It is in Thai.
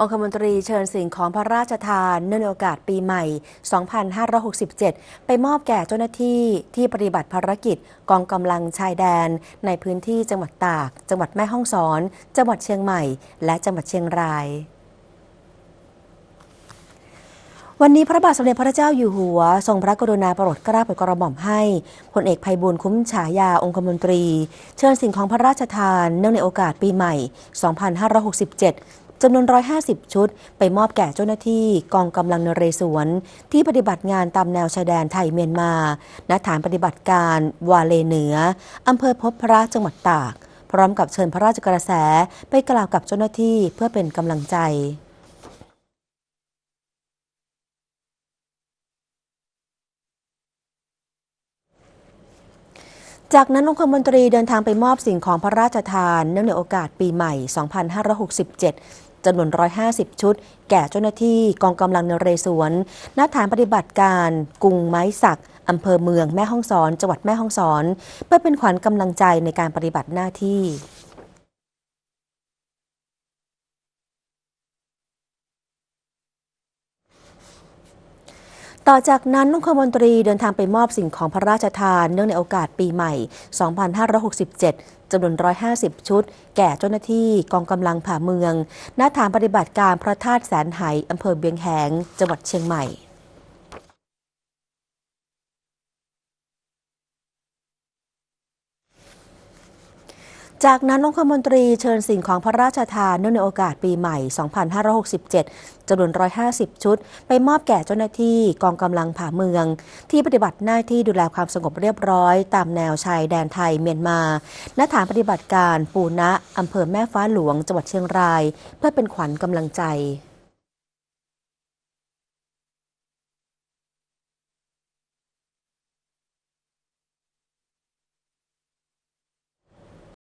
องคมนตรีเชิญสิ่งของพระราชทานเนื่องในโอกาสปีใหม่ 2567 ไปมอบแก่เจ้าหน้าที่ที่ปฏิบัติภารกิจกองกำลังชายแดน ในพื้นที่จังหวัดตาก จังหวัดแม่ฮ่องสอน จังหวัดเชียงใหม่ และจังหวัดเชียงรายวันนี้พระบาทสมเด็จพระเจ้าอยู่หัว ทรงพระกรุณาโปรดเกล้าโปรดกระหม่อมให้พลเอกภัยบูลย์คุ้มฉายาองคมนตรี เชิญสิ่งของพระราชทานเนื่องในโอกาสปีใหม่ 2567 จำนวน 150 ชุด ไปมอบแก่เจ้าหน้าที่กองกำลังนเรศวร ที่ปฏิบัติงานตามแนวชายแดนไทยเมียนมา ณ ฐานปฏิบัติการวาเลเหนืออำเภอพบพระจังหวัดตาก พร้อมกับเชิญพระราชกระแสไปกล่าวกับเจ้าหน้าที่เพื่อเป็นกำลังใจ จากนั้นองคมนตรีเดินทางไปมอบสิ่งของพระราชทานเนื่องในโอกาสปีใหม่ 2567 จำนวน 150 ชุด แก่เจ้าหน้าที่กองกำลังนเรศวรณฐานปฏิบัติการกรุงไม้สักอำเภอเมืองแม่ฮ่องสอน จังหวัดแม่ฮ่องสอน เพื่อเป็นขวัญกำลังใจในการปฏิบัติหน้าที่ ต่อจากนั้นนงคมนตรีเดินทางไปมอบสิ่งของพระราชทาน เนื่องในโอกาสปีใหม่ 2567 จำนวน 150 ชุด แก่เจ้าหน้าที่กองกำลังผ่าเมืองณฐานปฏิบัติการพระธาตุแสนไหอำเภอเบียงแหง จังหวัดเชียงใหม่ จากนั้นองคมนตรีเชิญสิ่งของพระราชทานเนื่องในโอกาสปีใหม่ 2567จำนวน 150 ชุด ไปมอบแก่เจ้าหน้าที่กองกำลังผ่าเมือง ที่ปฏิบัติหน้าที่ดูแลความสงบเรียบร้อย ตามแนวชายแดนไทยเมียนมาณฐานปฏิบัติการปูนะอำเภอแม่ฟ้าหลวงจังหวัดเชียงราย เพื่อเป็นขวัญกำลังใจ